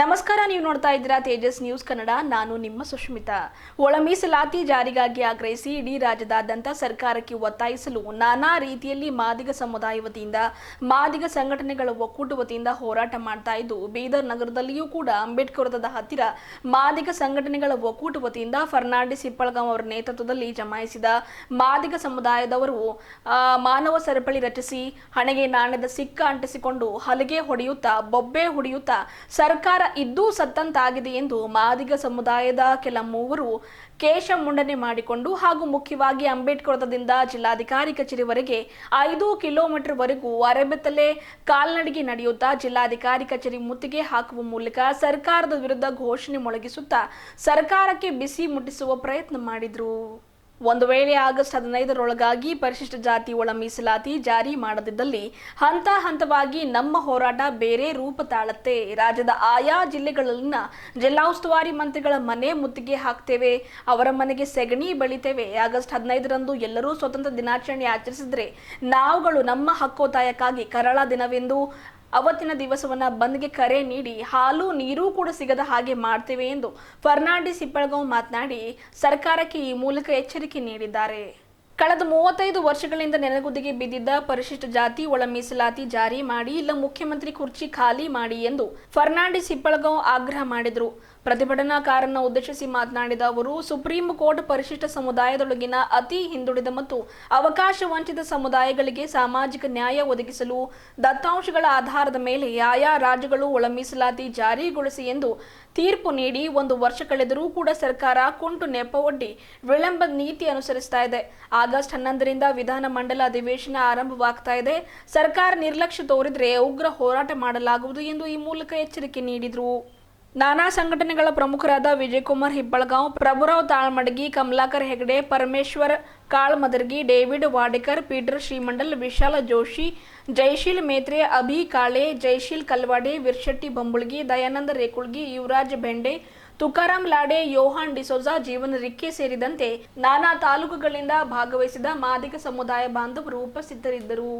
ನಮಸ್ಕಾರ, ನೀವು ನೋಡ್ತಾ ಇದ್ದೀರಾ ತೇಜಸ್ ನ್ಯೂಸ್ ಕನ್ನಡ. ನಾನು ನಿಮ್ಮ ಸುಷ್ಮಿತಾ ಒಳ ಮೀಸಲಾತಿ ಜಾರಿಗಾಗಿ ಆಗ್ರಹಿಸಿ ಇಡೀ ರಾಜ್ಯದಾದ್ಯಂತ ಸರ್ಕಾರಕ್ಕೆ ಒತ್ತಾಯಿಸಲು ನಾನಾ ರೀತಿಯಲ್ಲಿ ಮಾದಿಗ ಸಮುದಾಯ ವತಿಯಿಂದ, ಮಾದಿಗ ಸಂಘಟನೆಗಳ ಒಕ್ಕೂಟ ವತಿಯಿಂದ ಹೋರಾಟ ಮಾಡ್ತಾ ಇದ್ದು, ಬೀದರ್ ನಗರದಲ್ಲಿಯೂ ಕೂಡ ಅಂಬೇಡ್ಕರ್ ವೃತ್ತದ ಹತ್ತಿರ ಮಾದಿಗ ಸಂಘಟನೆಗಳ ಒಕ್ಕೂಟ ವತಿಯಿಂದ ಫರ್ನಾಂಡಿಸ್ ಹಿಪ್ಪಳಗಾಂವ್ ಅವರ ನೇತೃತ್ವದಲ್ಲಿ ಜಮಾಯಿಸಿದ ಮಾದಿಗ ಸಮುದಾಯದವರು ಮಾನವ ಸರಪಳಿ ರಚಿಸಿ, ಹಣೆಗೆ ನಾಣ್ಯದ ಸಿಕ್ಕ ಅಂಟಿಸಿಕೊಂಡು ಹಲಗೆ ಹೊಡೆಯುತ್ತಾ, ಬೊಬ್ಬೆ ಹೊಡೆಯುತ್ತಾ ಸರ್ಕಾರ ಇದ್ದೂ ಸತ್ತಂತಾಗಿದೆ ಎಂದು ಮಾದಿಗ ಸಮುದಾಯದ ಕೆಲ ಮೂವರು ಕೇಶ ಮುಂಡನೆ ಮಾಡಿಕೊಂಡು ಹಾಗೂ ಮುಖ್ಯವಾಗಿ ಅಂಬೇಡ್ಕರ್ದಿಂದ ಜಿಲ್ಲಾಧಿಕಾರಿ ಕಚೇರಿವರೆಗೆ ಐದು ಕಿಲೋಮೀಟರ್ ವರೆಗೂ ಅರೆಬೆತ್ತಲೆ ಕಾಲ್ನಡಿಗೆ ನಡೆಯುತ್ತಾ ಜಿಲ್ಲಾಧಿಕಾರಿ ಕಚೇರಿ ಮುತ್ತಿಗೆ ಹಾಕುವ ಮೂಲಕ ಸರ್ಕಾರದ ವಿರುದ್ಧ ಘೋಷಣೆ ಮೊಳಗಿಸುತ್ತಾ ಸರ್ಕಾರಕ್ಕೆ ಬಿಸಿ ಮುಟ್ಟಿಸುವ ಪ್ರಯತ್ನ ಮಾಡಿದ್ರು. ಒಂದು ವೇಳೆ ಆಗಸ್ಟ್ ಹದಿನೈದರೊಳಗಾಗಿ ಪರಿಶಿಷ್ಟ ಜಾತಿ ಒಳ ಮೀಸಲಾತಿ ಜಾರಿ ಮಾಡದಿದ್ದಲ್ಲಿ ಹಂತ ಹಂತವಾಗಿ ನಮ್ಮ ಹೋರಾಟ ಬೇರೆ ರೂಪ ತಾಳತ್ತೆ. ರಾಜ್ಯದ ಆಯಾ ಜಿಲ್ಲೆಗಳಲ್ಲಿನ ಜಿಲ್ಲಾ ಉಸ್ತುವಾರಿ ಮಂತ್ರಿಗಳ ಮನೆ ಮುತ್ತಿಗೆ ಹಾಕ್ತೇವೆ. ಅವರ ಮನೆಗೆ ಸೆಗಣಿ ಬೆಳಿತೇವೆ. ಆಗಸ್ಟ್ ಹದಿನೈದರಂದು ಎಲ್ಲರೂ ಸ್ವತಂತ್ರ ದಿನಾಚರಣೆ ಆಚರಿಸಿದ್ರೆ ನಾವುಗಳು ನಮ್ಮ ಹಕ್ಕೋತಾಯಕ್ಕಾಗಿ ಕರಾಳ ದಿನವೆಂದು ಅವತ್ತಿನ ದಿವಸವನ್ನ ಬಂದ್ಗೆ ಕರೆ ನೀಡಿ ಹಾಲು, ನೀರು ಕೂಡ ಸಿಗದ ಹಾಗೆ ಮಾಡ್ತೇವೆ ಎಂದು ಫರ್ನಾಂಡಿಸ್ ಹಿಪ್ಪಳಗಾಂವ್ ಮಾತನಾಡಿ ಸರ್ಕಾರಕ್ಕೆ ಈ ಮೂಲಕ ಎಚ್ಚರಿಕೆ ನೀಡಿದ್ದಾರೆ. ಕಳೆದ ಮೂವತ್ತೈದು ವರ್ಷಗಳಿಂದ ನೆನೆಗುದಿಗೆ ಬಿದ್ದಿದ್ದ ಪರಿಶಿಷ್ಟ ಜಾತಿ ಒಳ ಮೀಸಲಾತಿ ಜಾರಿ ಮಾಡಿ ಇಲ್ಲ ಮುಖ್ಯಮಂತ್ರಿ ಕುರ್ಚಿ ಖಾಲಿ ಮಾಡಿ ಎಂದು ಫರ್ನಾಂಡಿಸ್ ಹಿಪ್ಪಳಗಾಂವ್ ಆಗ್ರಹ ಮಾಡಿದರು. ಪ್ರತಿಭಟನಾಕಾರನ ಉದ್ದೇಶಿಸಿ ಮಾತನಾಡಿದ ಅವರು, ಸುಪ್ರೀಂ ಕೋರ್ಟ್ ಪರಿಶಿಷ್ಟ ಸಮುದಾಯದೊಳಗಿನ ಅತಿ ಹಿಂದುಳಿದ ಮತ್ತು ಅವಕಾಶ ವಂಚಿತ ಸಮುದಾಯಗಳಿಗೆ ಸಾಮಾಜಿಕ ನ್ಯಾಯ ಒದಗಿಸಲು ದತ್ತಾಂಶಗಳ ಆಧಾರದ ಮೇಲೆ ಆಯಾ ರಾಜ್ಯಗಳು ಒಳ ಮೀಸಲಾತಿ ಜಾರಿಗೊಳಿಸಿ ಎಂದು ತೀರ್ಪು ನೀಡಿ ಒಂದು ವರ್ಷ ಕಳೆದರೂ ಕೂಡ ಸರ್ಕಾರ ಕುಂಟು ನೆಪವೊಡ್ಡಿ ವಿಳಂಬ ನೀತಿ ಅನುಸರಿಸ್ತಾ ಇದೆ. ಆಗಸ್ಟ್ ಹನ್ನೊಂದರಿಂದ ವಿಧಾನಮಂಡಲ ಅಧಿವೇಶನ ಆರಂಭವಾಗ್ತಾ ಇದೆ. ಸರ್ಕಾರ ನಿರ್ಲಕ್ಷ್ಯ ತೋರಿದ್ರೆ ಉಗ್ರ ಹೋರಾಟ ಮಾಡಲಾಗುವುದು ಎಂದು ಈ ಮೂಲಕ ಎಚ್ಚರಿಕೆ ನೀಡಿದರು. ನಾನಾ ಸಂಘಟನೆಗಳ ಪ್ರಮುಖರಾದ ವಿಜಯಕುಮಾರ್ ಹಿಬ್ಬಳಗಾಂವ್, ಪ್ರಭುರಾವ್ ತಾಳ್ಮಡಗಿ, ಕಮಲಾಕರ್ ಹೆಗಡೆ, ಪರಮೇಶ್ವರ್ ಕಾಳ್ಮದರ್ಗಿ, ಡೇವಿಡ್ ವಾಡೇಕರ್, ಪೀಟರ್ ಶ್ರೀಮಂಡಲ್, ವಿಶಾಲ ಜೋಶಿ, ಜೈಶೀಲ್ ಮೇತ್ರೆ, ಅಭಿ ಕಾಳೆ, ಜೈಶೀಲ್ ಕಲ್ವಾಡೆ ವಿರ್ಶೆಟ್ಟಿ ಬಂಬುಳ್ಗಿ, ದಯಾನಂದ ರೇಕುಳ್ಗಿ, ಯುವರಾಜ್ ಬೆಂಡೆ ತುಕಾರಾಂ ಲಾಡೆ, ಯೋಹಾನ್ ಡಿಸೋಜಾ, ಜೀವನ ರಿಕ್ಕೆ ಸೇರಿದಂತೆ ನಾನಾ ತಾಲೂಕುಗಳಿಂದ ಭಾಗವಹಿಸಿದ ಮಾದಿಗ ಸಮುದಾಯ ಬಾಂಧವರು ಉಪಸ್ಥಿತರಿದ್ದರು.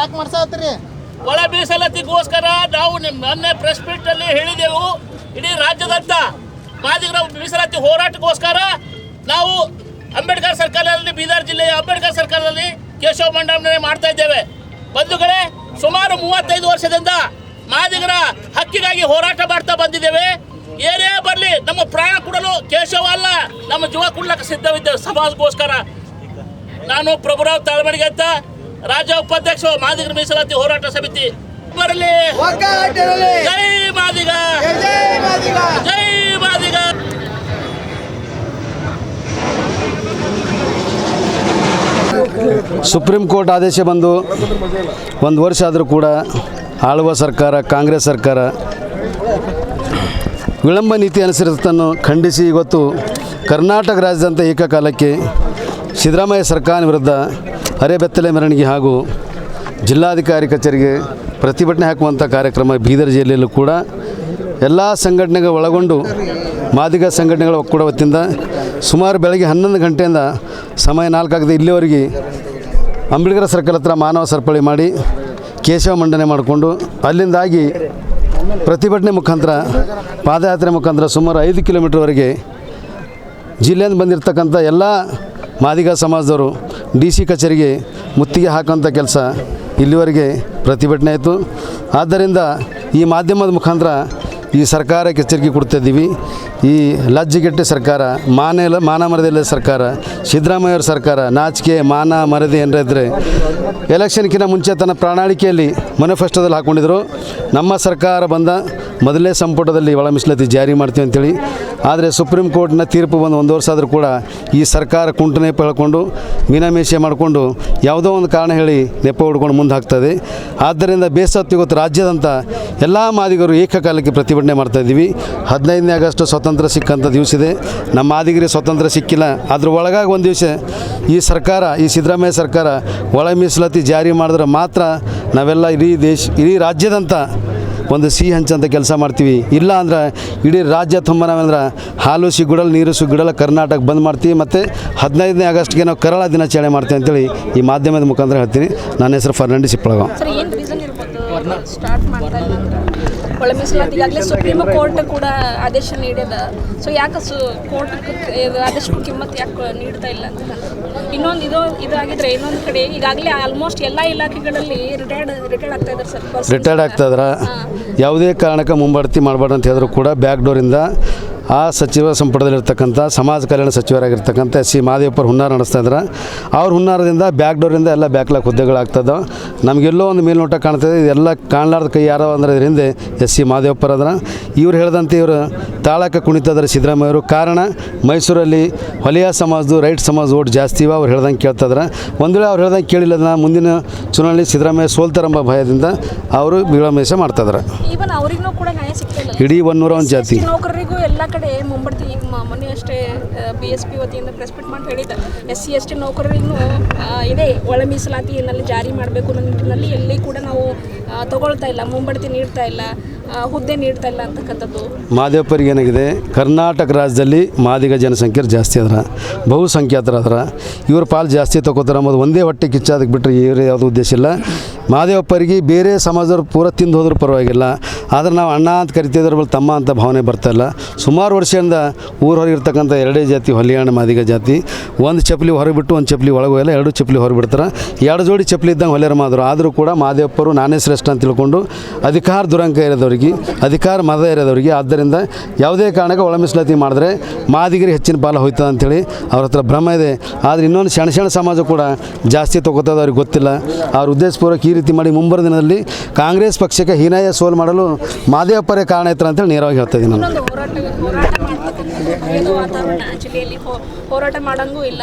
ಯಾಕೆ ಮಾಡ್ಸಾತ್ರಿ? ಒಳ ಮೀಸಲಾತಿಗೋಸ್ಕರ ನಾವು ಮೊನ್ನೆ ಪ್ರೆಸ್ ಮೀಟ್ ಅಲ್ಲಿ ಹೇಳಿದೆವು. ಇಡೀ ರಾಜ್ಯದಂತ ಮಾದಿಗರ ಮೀಸಲಾತಿ ಹೋರಾಟಕ್ಕೋಸ್ಕರ ನಾವು ಅಂಬೇಡ್ಕರ್ ಸರ್ಕಾರದಲ್ಲಿ, ಬೀದರ್ ಜಿಲ್ಲೆಯ ಅಂಬೇಡ್ಕರ್ ಸರ್ಕಾರದಲ್ಲಿ ಕೇಶವ ಮಂಡನೆ ಮಾಡ್ತಾ ಇದ್ದೇವೆ. ಬಂಧುಗಳೇ, ಸುಮಾರು ಮೂವತ್ತೈದು ವರ್ಷದಿಂದ ಮಾದಿಗರ ಹಕ್ಕಿಗಾಗಿ ಹೋರಾಟ ಮಾಡ್ತಾ ಬಂದಿದ್ದೇವೆ. ಏನೇ ಬರಲಿ, ನಮ್ಮ ಪ್ರಾಣ ಕೊಡಲು ಕೇಶವ ಅಲ್ಲ, ನಮ್ಮ ಜೀವ ಕೊಡ್ಲಕ್ಕೆ ಸಿದ್ಧವಿದ್ದೇವೆ ಸಮಾಜಕ್ಕೋಸ್ಕರ. ನಾನು ಪ್ರಭುರಾವ್ ತಾಳ್ಮಡಿಗೆ ಅಂತ ರಾಜ್ಯ ಉಪಾಧ್ಯಕ್ಷ ಮಾದಿಗರ ಮೀಸಲಾತಿ ಹೋರಾಟ ಸಮಿತಿ ಬರಲಿ. ಜೈ ಮಾದಿಗ. ಜೈ ಮಾದಿಗ. ಜೈ ಮಾದಿಗ. ಸುಪ್ರೀಂ ಕೋರ್ಟ್ ಆದೇಶ ಬಂದು ಒಂದು ವರ್ಷ ಆದರೂ ಕೂಡ ಆಳುವ ಸರ್ಕಾರ ಕಾಂಗ್ರೆಸ್ ಸರ್ಕಾರ ವಿಳಂಬ ನೀತಿ ಅನುಸರಿಸುತ್ತನ್ನು ಖಂಡಿಸಿ. ಇವತ್ತು ಕರ್ನಾಟಕ ರಾಜ್ಯದಂತ ಏಕಕಾಲಕ್ಕೆ ಸಿದ್ದರಾಮಯ್ಯ ಸರ್ಕಾರ ವಿರುದ್ಧ ಅರೆಬೆತ್ತಲೆ ಮೆರವಣಿಗೆ ಹಾಗೂ ಜಿಲ್ಲಾಧಿಕಾರಿ ಕಚೇರಿಗೆ ಪ್ರತಿಭಟನೆ ಹಾಕುವಂಥ ಕಾರ್ಯಕ್ರಮ ಬೀದರ್ ಜಿಲ್ಲೆಯಲ್ಲೂ ಕೂಡ ಎಲ್ಲ ಸಂಘಟನೆಗಳು ಒಳಗೊಂಡು ಮಾದಿಗ ಸಂಘಟನೆಗಳ ಒಕ್ಕೂಟ ವತಿಯಿಂದ ಸುಮಾರು ಬೆಳಗ್ಗೆ ಹನ್ನೊಂದು ಗಂಟೆಯಿಂದ ಸಮಯ ನಾಲ್ಕಾಗದೆ ಇಲ್ಲಿವರೆಗೆ ಅಂಬೇಡ್ಕರ್ ಸರ್ಕಲ್ ಹತ್ರ ಮಾನವ ಸರಪಳಿ ಮಾಡಿ ಕೇಶವ ಮಂಡನೆ ಮಾಡಿಕೊಂಡು ಅಲ್ಲಿಂದಾಗಿ ಪ್ರತಿಭಟನೆ ಮುಖಾಂತರ ಪಾದಯಾತ್ರೆ ಮುಖಾಂತರ ಸುಮಾರು ಐದು ಕಿಲೋಮೀಟ್ರ್ವರೆಗೆ ಜಿಲ್ಲೆಯಿಂದ ಬಂದಿರತಕ್ಕಂಥ ಎಲ್ಲ ಮಾದಿಗ ಸಮಾಜದವರು ಡಿ ಸಿ ಕಚೇರಿಗೆ ಮುತ್ತಿಗೆ ಹಾಕುವಂಥ ಕೆಲಸ ಇಲ್ಲಿವರೆಗೆ ಪ್ರತಿಭಟನೆ ಆಯಿತು. ಆದ್ದರಿಂದ ಈ ಮಾಧ್ಯಮದ ಮುಖಾಂತರ ಈ ಸರ್ಕಾರಕ್ಕೆ ಎಚ್ಚರಿಕೆ ಕೊಡ್ತಾಯಿದ್ದೀವಿ ಈ ಲಜ್ಜೆಗೆಟ್ಟೆ ಸರ್ಕಾರ, ಮಾನ ಇಲ್ಲ ಮಾನ ಮರದಿಲ್ಲ ಸರ್ಕಾರ, ಸಿದ್ದರಾಮಯ್ಯವ್ರ ಸರ್ಕಾರ, ನಾಚಿಕೆ, ಮಾನ ಮರದಿ ಇದ್ದರೆ ಎಲೆಕ್ಷನ್ಕಿಂತ ಮುಂಚೆ ತನ್ನ ಪ್ರಣಾಳಿಕೆಯಲ್ಲಿ ಮ್ಯಾನಿಫೆಸ್ಟೋದಲ್ಲಿ ಹಾಕ್ಕೊಂಡಿದ್ದರು ನಮ್ಮ ಸರ್ಕಾರ ಬಂದ ಮೊದಲನೇ ಸಂಪುಟದಲ್ಲಿ ಒಳ ಮೀಸಲಾತಿ ಜಾರಿ ಮಾಡ್ತೀವಿ ಅಂತೇಳಿ. ಆದರೆ ಸುಪ್ರೀಂ ಕೋರ್ಟ್ನ ತೀರ್ಪು ಬಂದು ಒಂದು ವರ್ಷ ಆದರೂ ಕೂಡ ಈ ಸರ್ಕಾರ ಕುಂಟನೆ ನೆಪ ಹೇಳ್ಕೊಂಡು ಮೀನಾಮೇಷ ಮಾಡಿಕೊಂಡು ಯಾವುದೋ ಒಂದು ಕಾರಣ ಹೇಳಿ ನೆಪ ಹೊಡ್ಕೊಂಡು ಮುಂದೆ ಹಾಕ್ತದೆ. ಆದ್ದರಿಂದ ಬೇಸತ್ತು ಇವತ್ತು ರಾಜ್ಯದಂಥ ಎಲ್ಲ ಮಾದಿಗರು ಏಕಕಾಲಕ್ಕೆ ಪ್ರತಿಭಟನೆ ಮಾಡ್ತಾ ಇದ್ದೀವಿ. ಹದಿನೈದನೇ ಆಗಸ್ಟ್ ಸ್ವತಂತ್ರ ಸಿಕ್ಕಂಥ ದಿವಸ ಇದೆ. ನಮ್ಮ ಮಾದಿಗರಿಗೆ ಸ್ವತಂತ್ರ ಸಿಕ್ಕಿಲ್ಲ. ಅದ್ರ ಒಳಗಾಗಿ ಒಂದು ದಿವಸ ಈ ಸರ್ಕಾರ, ಈ ಸಿದ್ದರಾಮಯ್ಯ ಸರ್ಕಾರ ಒಳ ಮೀಸಲಾತಿ ಜಾರಿ ಮಾಡಿದ್ರೆ ಮಾತ್ರ ನಾವೆಲ್ಲ ಇಡೀ ದೇಶ, ಇಡೀ ರಾಜ್ಯದಂಥ ಒಂದು ಸಿಹಿ ಹಂಚಂತ ಕೆಲಸ ಮಾಡ್ತೀವಿ. ಇಲ್ಲ ಅಂದ್ರೆ ಇಡೀ ರಾಜ್ಯ ತುಂಬ ನಾವೇಂದ್ರೆ ಹಾಲು ಸಿಗುಡಲ್ ನೀರು ಸಿಗುಡಲ್ ಕರ್ನಾಟಕ ಬಂದ್ ಮಾಡ್ತೀವಿ. ಮತ್ತು ಹದಿನೈದನೇ ಆಗಸ್ಟ್ಗೆ ನಾವು ಕರಾಳ ದಿನಾಚರಣೆ ಮಾಡ್ತೀವಿ ಅಂತೇಳಿ ಈ ಮಾಧ್ಯಮದ ಮುಖಾಂತರ ಹೇಳ್ತೀನಿ. ನನ್ನ ಹೆಸರು ಫರ್ನಾಂಡಿಸ್ ಇಪ್ಪಳಗಾವ್ ಸರ್ ಏನು ರೀಸನ್ ಇರ್ಬೋದು ಸ್ಟಾರ್ಟ್ ಮಾಡ್ತಾ ಇಲ್ಲ ಅಂದ್ರೆ ಒಳ ಮೀಸಲಾತಿ ಈಗಾಗಲೇ ಸುಪ್ರೀಂ ಕೋರ್ಟ್ ಕೂಡ ಆದೇಶ ನೀಡ್ಯದ ಸೊ ಯಾಕೆ ಸು ಕೋರ್ಟ್ ಆದೇಶಕ್ಕೂ ಕಿಮ್ಮತ್ತು ಯಾಕೆ ನೀಡ್ತಾ ಇಲ್ಲ ಅಂತ ಇನ್ನೊಂದು ಇದು ಇದಾಗಿದ್ರೆ ಇನ್ನೊಂದು ಕಡೆ ಈಗಾಗಲೇ ಆಲ್ಮೋಸ್ಟ್ ಎಲ್ಲ ಇಲಾಖೆಗಳಲ್ಲಿ ರಿಟೈರ್ಡ್ ರಿಟೈರ್ಡ್ ಆಗ್ತಾ ಇದ್ದಾರೆ ಸರ್. ರಿಟೈರ್ಡ್ ಆಗ್ತಾಯಿದ್ರ ಯಾವುದೇ ಕಾರಣಕ್ಕೆ ಮುಂಬಡ್ತಿ ಮಾಡಬಾರ್ದು ಅಂತ ಹೇಳಿದ್ರು ಕೂಡ ಬ್ಯಾಕ್ ಡೋರಿಂದ ಆ ಸಚಿವ ಸಂಪುಟದಲ್ಲಿರ್ತಕ್ಕಂಥ ಸಮಾಜ ಕಲ್ಯಾಣ ಸಚಿವರಾಗಿರ್ತಕ್ಕಂಥ ಎಸ್ ಸಿ ಮಹಾದೇವಪ್ಪರು ಹುನ್ನಾರ ನಡೆಸ್ತಾ ಇದ್ದಾರೆ ಅವ್ರ ಹುನ್ನಾರದಿಂದ ಬ್ಯಾಕ್ ಡೋರಿಂದ ಎಲ್ಲ ಬ್ಯಾಕ್ಲಾಕ್ ಹುದ್ದೆಗಳಾಗ್ತದೆ. ನಮಗೆಲ್ಲೋ ಒಂದು ಮೇಲ್ನೋಟ ಕಾಣ್ತದೆ. ಇದೆಲ್ಲ ಕಾಣಲಾರ್ದ ಕೈ ಯಾರೋ ಅಂದ್ರೆ ಇದರಿಂದ ಎಸ್ ಸಿ ಮಹಾದೇವಪ್ಪರ ಅದ್ರ ಇವ್ರು ಹೇಳ್ದಂತೆ ಇವರು ತಾಳಕ್ಕೆ ಕುಣಿತದಾರೆ ಸಿದ್ದರಾಮಯ್ಯವರು ಕಾರಣ ಮೈಸೂರಲ್ಲಿ ಹೊಲಿಯ ಸಮಾಜದ್ದು ರೈಟ್ ಸಮಾಜ ಓಟ್ ಜಾಸ್ತಿ ಇವ. ಅವ್ರು ಹೇಳ್ದಂಗೆ ಕೇಳ್ತದ್ರ ಒಂದು ವೇಳೆ ಅವ್ರು ಹೇಳ್ದಂಗೆ ಕೇಳಿಲ್ಲ ಅದನ್ನ ಮುಂದಿನ ಚುನಾವಣೆ ಸಿದ್ದರಾಮಯ್ಯ ಸೋಲ್ತಾರೆಂಬ ಭಯದಿಂದ ಅವರು ವಿಳಂಬ ಮಾಡ್ತಾ ಇದ್ದಾರೆ ಇಡೀ ಒನ್ನೂರ ಒಂದು ಜಾತಿ. ನೌಕರರಿಗೂ ಎಲ್ಲ ಕಡೆ ಮುಂಬಡ್ತಿ ಈಗ ಮೊನ್ನೆ ಅಷ್ಟೇ ಬಿ ಎಸ್ ಪಿ ವತಿಯಿಂದ ಪ್ರೆಸ್ ಮೀಟ್ ಮಾಡಿ ಹೇಳಿದ್ದ. ಎಸ್ ಸಿ, ಎಸ್ ಟಿ ನೌಕರರಿಗೂ ಇದೆ, ಒಳ ಮೀಸಲಾತಿಯಲ್ಲಿ ಜಾರಿ ಮಾಡಬೇಕು ಅನ್ನೋ ನಿಟ್ಟಿನಲ್ಲಿ ಎಲ್ಲಿ ಕೂಡ ನಾವು ತಗೊಳ್ತಾ ಇಲ್ಲ, ಮುಂಬಡ್ತಿ ನೀಡ್ತಾ ಇಲ್ಲ. ಹುದ್ದೆ ನೀಡ್ತಾ ಇಲ್ಲ ಅಂತಕ್ಕಂಥದ್ದು. ಮಾದೇವಪ್ಪರಿಗೆ ಏನಾಗಿದೆ? ಕರ್ನಾಟಕ ರಾಜ್ಯದಲ್ಲಿ ಮಾದಿಗ ಜನಸಂಖ್ಯೆ ಜಾಸ್ತಿ ಅದರ. ಬಹುಸಂಖ್ಯಾತರ ಅದರ. ಇವ್ರ ಪಾಲು ಜಾಸ್ತಿ ತಗೋತಾರೆ ಅನ್ನೋದು ಒಂದೇ ಹೊಟ್ಟೆ ಕಿಚ್ಚಾದಕ್ಕೆ ಬಿಟ್ಟರೆ ಇವರು ಯಾವುದೂ ಉದ್ದೇಶ ಇಲ್ಲ. ಮಾದೇವಪ್ಪರಿಗೆ ಬೇರೆ ಸಮಾಜದವ್ರು ಪೂರ ತಿಂದು ಹೋದ್ರೂ ಪರವಾಗಿಲ್ಲ. ಆದರೆ ನಾವು ಅಣ್ಣ ಅಂತ ಕರಿತಿದ್ರ ಬಳಿ ತಮ್ಮ ಅಂತ ಭಾವನೆ ಬರ್ತಾಯಿಲ್ಲ ಸುಮಾರು ವರ್ಷದಿಂದ ಊರ ಹೊರಗೆ ಇರ್ತಕ್ಕಂಥ ಎರಡೇ ಜಾತಿ, ಹೊಲಿಯಾಣ ಮಾದಿಗ ಜಾತಿ. ಒಂದು ಚಪ್ಪಲಿ ಹೊರಗೆ ಬಿಟ್ಟು ಒಂದು ಚಪ್ಪಲಿ ಒಳಗೆ ಹೋಗಲ್ಲ ಎರಡು ಚಪ್ಪಲಿ ಹೊರಗೆ ಬಿಡ್ತಾರೆ ಎರಡು ಜೋಡಿ ಚಪ್ಪಲಿ ಇದ್ದಂಗೆ ಹೊಲಿಯರ ಮಾದ್ರು. ಆದರೂ ಕೂಡ ಮಾದೇವಪ್ಪರು ನಾನೇ ಶ್ರೇಷ್ಠ ಅಂತ ತಿಳ್ಕೊಂಡು ಅಧಿಕಾರ ದುರಂಕ ಇರೋದವ್ರಿಗೆ ಅಧಿಕಾರ ಮದ ಇರೋದವ್ರಿಗೆ. ಆದ್ದರಿಂದ ಯಾವುದೇ ಕಾರಣಕ್ಕೆ ಒಳ ಮೀಸಲಾತಿ ಮಾಡಿದ್ರೆ ಮಾದಿಗರಿಗೆ ಹೆಚ್ಚಿನ ಪಾಲು ಹೋಯ್ತದೆ ಅಂಥೇಳಿ ಅವ್ರ ಹತ್ರ ಭ್ರಮ ಇದೆ. ಆದರೆ ಇನ್ನೊಂದು ಸಣ್ಣ ಸಣ್ಣ ಸಮಾಜ ಕೂಡ ಜಾಸ್ತಿ ತೊಗೋತದ ಅವ್ರಿಗೆ ಗೊತ್ತಿಲ್ಲ. ಅವ್ರ ಉದ್ದೇಶಪೂರ್ವಕ ಈ ರೀತಿ ಮಾಡಿ ಮುಂಬರುವ ದಿನದಲ್ಲಿ ಕಾಂಗ್ರೆಸ್ ಪಕ್ಷಕ್ಕೆ ಹೀನಾಯ ಸೋಲು ಮಾಡಲು ಮಾದೇವಪ್ಪರೇ ಕಾರಣ ಇತ್ತು ಅಂತೇಳಿ ನೇರವಾಗಿ ಹೇಳ್ತಾ ಇದ್ದೀನಿ ನಾನು. ಹೋರಾಟ ಮಾಡಂಗೂ ಇಲ್ಲ.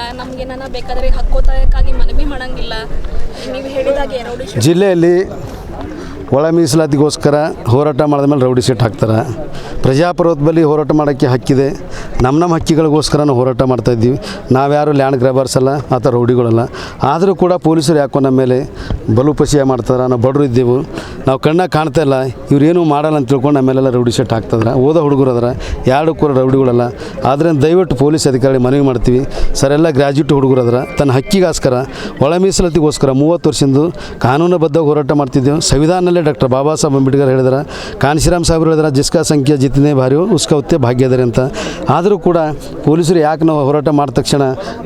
ಬೇಕಾದರೆ ಹಕ್ಕೋತಾಯಕ್ಕಾಗಿ ಮನವಿ ಮಾಡಂಗಿಲ್ಲ. ನೀವು ಹೇಳಿದಾಗ ಜಿಲ್ಲೆಯಲ್ಲಿ ಒಳ ಮೀಸಲಾತಿಗೋಸ್ಕರ ಹೋರಾಟ ಮಾಡಿದ ಮೇಲೆ ರೌಡಿ ಸೆಟ್ ಹಾಕ್ತಾರೆ. ಪ್ರಜಾಪ್ರಭುತ್ವ ಬಳಿ ಹೋರಾಟ ಮಾಡೋಕ್ಕೆ ಹಕ್ಕಿದೆ. ನಮ್ಮ ನಮ್ಮ ಹಕ್ಕಿಗಳಿಗೋಸ್ಕರ ನಾವು ಹೋರಾಟ ಮಾಡ್ತಾ ಇದ್ದೀವಿ. ನಾವ್ಯಾರು ಲ್ಯಾಂಡ್ ಗ್ರಾಬರ್ಸ್ ಅಲ್ಲ ಥರ ರೌಡಿಗಳಲ್ಲ. ಆದರೂ ಕೂಡ ಪೊಲೀಸರು ಯಾಕೋ ನಮ್ಮ ಮೇಲೆ ಬಲುಪಶಿಯ ಮಾಡ್ತಾರೆ. ನಾವು ಬಡವರು ಇದ್ದೆವು. ನಾವು ಕಣ್ಣಾಗ ಕಾಣ್ತಾ ಇಲ್ಲ. ಇವ್ರು ಏನೂ ಮಾಡಲ್ಲ ಅಂತ ತಿಳ್ಕೊಂಡು ಮೇಲೆಲ್ಲ ರೌಡಿ ಸೆಟ್ ಹಾಕ್ತದ್ರ. ಓದ ಹುಡುಗರು ಅದರ. ಯಾರು ಕೂಡ ರೌಡಿಗಳಲ್ಲ. ಆದ್ದರಿಂದ ದಯವಿಟ್ಟು ಪೊಲೀಸ್ ಅಧಿಕಾರಿ ಮನವಿ ಮಾಡ್ತೀವಿ. ಸರ್, ಎಲ್ಲ ಗ್ರ್ಯಾಜುಯೇಟ್ ಹುಡುಗರು ಅದರ. ತನ್ನ ಹಕ್ಕಿಗೋಸ್ಕರ, ಒಳ ಮೀಸಲಾತಿಗೋಸ್ಕರ ಮೂವತ್ತು ವರ್ಷದಿಂದ ಕಾನೂನುಬದ್ಧ ಹೋರಾಟ ಮಾಡ್ತಿದ್ದೆವು. ಸಂವಿಧಾನದಲ್ಲೇ ಡಾಕ್ಟರ್ ಬಾಬಾ ಸಾಹೇಬ್ ಅಂಬೇಡ್ಕರ್ ಹೇಳಿದ್ರ ಕಾನ್ಶಿರಾಮ್ ಸಾಹೇಬ್ರು ಹೇಳಿದ್ರ, ಜಿಸ್ಕಾ ಸಂಖ್ಯೆ ಜಿತನೇ ಭಾರಿ ಉಸ್ಕ ಉತ್ತೆ ಭಾಗ್ಯದರಿ ಅಂತ. ಆದರೂ ಕೂಡ ಪೊಲೀಸರು ಯಾಕೆ ನಾವು ಹೋರಾಟ ಮಾಡಿದ ತಕ್ಷಣ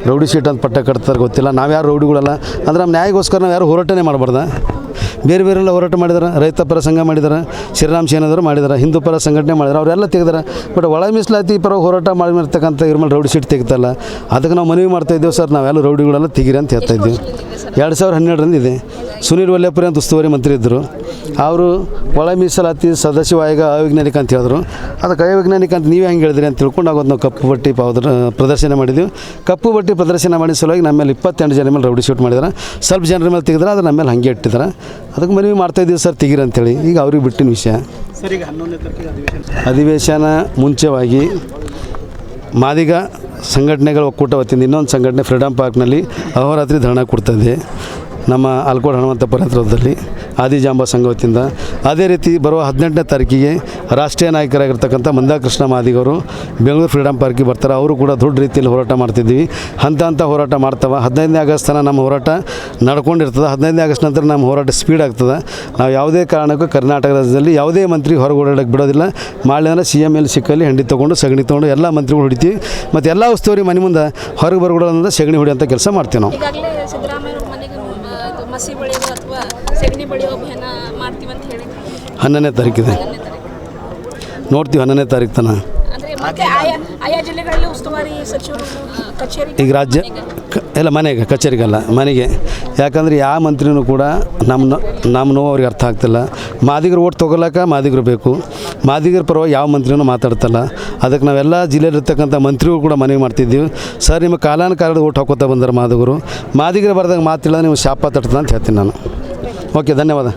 ರೌಡಿ ಶೀಟ್ ಅಂತ ಪಟ್ಟ ಕಟ್ತಾರೆ ಗೊತ್ತಿಲ್ಲ. ನಾವು ಯಾರು ರೌಡಿಗಳಲ್ಲ, ಅಂದ್ರೆ ನಮ್ಮ ನ್ಯಾಯಗೋಸ್ಕರ ನಾವು ಯಾರು ಹೋರಾಟನೇ ಮಾಡಬಾರ್ದ? ಬೇರೆ ಬೇರೆಲ್ಲ ಹೋರಾಟ ಮಾಡಿದಾರೆ, ರೈತ ಪರ ಸಂಘ ಮಾಡಿದಾರೆ, ಶ್ರೀರಾಮ್ ಸೇನದವರು ಮಾಡಿದಾರೆ, ಹಿಂದೂ ಪರ ಸಂಘಟನೆ ಮಾಡಿದಾರೆ, ಅವರೆಲ್ಲ ತೆಗೆದಾರೆ. ಬಟ್ ಒಳ ಮೀಸಲಾತಿ ಪರ ಹೋರಾಟ ಮಾಡಿರ್ತಕ್ಕಂಥ ಇವ್ರ ಮೇಲೆ ರೌಡಿ ಶೀಟ್ ತೆಗಿತಲ್ಲ ಅದಕ್ಕೆ ನಾವು ಮನವಿ ಮಾಡ್ತಾ ಇದ್ದೇವೆ, ಸರ್ ನಾವೆಲ್ಲ ರೌಡಿಗಳೆಲ್ಲ ತೆಗಿರಿ ಅಂತ ಹೇಳ್ತಾ ಇದ್ದೀವಿ. ಎರಡು ಸಾವಿರದ ಹನ್ನೆರಡರಿಂದ ಇದೆ. ಸುನೀಲ್ ವಲ್ಲೇಪುರಿ ಅಂತ ಉಸ್ತುವಾರಿ ಮಂತ್ರಿ ಇದ್ದರು ಅವರು ಒಳ ಮೀಸಲಾತಿ ಸದಸ್ಯ ಆಯೋಗ ಅವೈಜ್ಞಾನಿಕ ಅಂತ ಹೇಳಿದ್ರು. ಅದಕ್ಕೆ ಅವೈಜ್ಞಾನಿಕ ಅಂತ ನೀವೇ ಹೆಂಗೆ ಹೇಳಿದ್ರಿ ಅಂತ ತಿಳ್ಕೊಂಡು ಆಗೋದು ನಾವು ಕಪ್ಪು ಬಟ್ಟಿ ಪಾವದ್ರ ಪ್ರದರ್ಶನ ಮಾಡಿದ್ವಿ. ಕಪ್ಪು ಬಟ್ಟಿ ಪ್ರದರ್ಶನ ಮಾಡಿದ ಸಲುವಾಗಿ ನಮ್ಮ ಮೇಲೆ ಇಪ್ಪತ್ತೆಂಟು ಜನ ಮೇಲೆ ರೌಡಿ ಶೂಟ್ ಮಾಡಿದಾರೆ. ಸ್ವಲ್ಪ ಜನರ ಮೇಲೆ ತೆಗೆದ್ರೆ ಅದು ನಮ್ಮ ಮೇಲೆ ಹಾಗೆ ಇಟ್ಟಿದ್ದಾರೆ ಅದಕ್ಕೆ ಮನವಿ ಮಾಡ್ತಾಯಿದ್ದೀವಿ ಸರ್ ತೆಗೀರಿ ಅಂತೇಳಿ ಈಗ ಅವ್ರಿಗೆ ಬಿಟ್ಟಿನ ವಿಷಯ. ಅಧಿವೇಶನ ಮುಂಚೆವಾಗಿ ಮಾದಿಗ ಸಂಘಟನೆಗಳ ಒಕ್ಕೂಟ ವತಿಯಿಂದ ಇನ್ನೊಂದು ಸಂಘಟನೆ ಫ್ರೀಡಮ್ ಪಾರ್ಕ್ನಲ್ಲಿ ಅಹೋರಾತ್ರಿ ಧರಣ ಕೊಡ್ತಾಯಿದೆ ನಮ್ಮ ಆಲ್ಕೋಡ್ ಹನುಮಂತಪ್ಪ ನೇತೃತ್ವದಲ್ಲಿ ಆದಿಜಾಂಬ ಸಂಘ ವತಿಯಿಂದ ಅದೇ ರೀತಿ ಬರುವ ಹದಿನೆಂಟನೇ ತಾರೀಕಿಗೆ ರಾಷ್ಟ್ರೀಯ ನಾಯಕರಾಗಿರ್ತಕ್ಕಂಥ ಮಂದಾಕೃಷ್ಣ ಮಾದಿಗವರು ಬೆಂಗಳೂರು ಫ್ರೀಡಮ್ ಪಾರ್ಕಿಗೆ ಬರ್ತಾರೆ. ಅವರು ಕೂಡ ದೊಡ್ಡ ರೀತಿಯಲ್ಲಿ ಹೋರಾಟ ಮಾಡ್ತಿದ್ದೀವಿ. ಹಂತ ಹಂತ ಹೋರಾಟ ಮಾಡ್ತವೆ. ಹದಿನೈದನೇ ಆಗಸ್ಟ್ ತನಕ ನಮ್ಮ ಹೋರಾಟ ನಡ್ಕೊಂಡಿರ್ತದೆ. ಹದಿನೈದನೇ ಆಗಸ್ಟ್ ನಂತರ ನಮ್ಮ ಹೋರಾಟ ಸ್ಪೀಡ್ ಆಗ್ತದೆ. ನಾವು ಯಾವುದೇ ಕಾರಣಕ್ಕೂ ಕರ್ನಾಟಕ ರಾಜ್ಯದಲ್ಲಿ ಯಾವುದೇ ಮಂತ್ರಿ ಹೊರಗೆ ಓಡಾಡಕ್ಕೆ ಬಿಡೋದಿಲ್ಲ. ಮಾಡಲಿ ಅಂದರೆ ಸಿ ಎಂ ಎಲ್ ಸಿಕ್ಕಲ್ಲಿ ಹೆಂಡಿ ತೊಗೊಂಡು, ಸಗಣಿ ತೊಗೊಂಡು ಎಲ್ಲ ಮಂತ್ರಿಗಳು ಹೊಡಿತೀವಿ. ಮತ್ತು ಎಲ್ಲ ಉಸ್ತುವಾರಿ ಮನೆ ಮುಂದೆ ಹೊರಗೆ ಬರ್ಬಿಡೋದಂದ್ರೆ ಸಗಣಿ ಹೊಡಿಯೋಂಥ ಕೆಲಸ ಮಾಡ್ತೀವಿ ನಾವು. ಮಸಿ ಬೆಳೆಯೋದು ಅಥವಾ ಸೆಗಣಿ ಬೆಳೆಯೋ ಅಭಿಯಾನ ಮಾಡ್ತೀವಿ ಅಂತ ಹೇಳಿದ್ರು. ಹನ್ನೊಂದನೇ ತಾರೀಕಿದೆ ನೋಡ್ತೀವಿ ಹನ್ನೊಂದನೇ ತಾರೀಕು ತನಕ. ಅಂದ್ರೆ ಮತ್ತೆ ಆಯಾ ಆಯಾ ಜಿಲ್ಲೆಗಳಲ್ಲಿ ಉಸ್ತುವಾರಿ ಸಚಿವರು ಕಚೇರಿ ಈಗ ರಾಜ್ಯ ಕ- ಇಲ್ಲ, ಮನೆಗೆ, ಕಚೇರಿಗಲ್ಲ, ಮನೆಗೆ. ಯಾಕಂದ್ರೆ ಯಾವ ಮಂತ್ರಿನೂ ಕೂಡ ನಮ್ಮ ನಮ್ಮ ನೋವು ಅವ್ರಿಗೆ ಅರ್ಥ ಆಗ್ತಿಲ್ಲ. ಮಾದಿಗರು ಓಟ್ ತೊಗೊಳಕ್ಕೆ ಮಾದಿಗರು ಬೇಕು. ಮಾದಿಗರ ಪರವಾಗಿ ಯಾವ ಮಂತ್ರಿನೂ ಮಾತಾಡ್ತಲ್ಲ. ಅದಕ್ಕೆ ನಾವೆಲ್ಲ ಜಿಲ್ಲೆಯಲ್ಲಿರ್ತಕ್ಕಂಥ ಮಂತ್ರಿಗಳು ಕೂಡ ಮನವಿ ಮಾಡ್ತಿದ್ದೀವಿ. ಸರ್, ನಿಮ್ಮ ಕಾಲಾನುಕಾಲದ ಓಟ್ ಹಾಕೋತಾ ಬಂದರು ಮಾದಿಗರು. ಮಾದಿಗರು ಬರ್ದಾಗ ಮಾತಿಲ್ಲ, ನೀವು ಶಾಪ ತಟ್ತದೆ ಅಂತ ಹೇಳ್ತೀನಿ ನಾನು. ಓಕೆ, ಧನ್ಯವಾದ.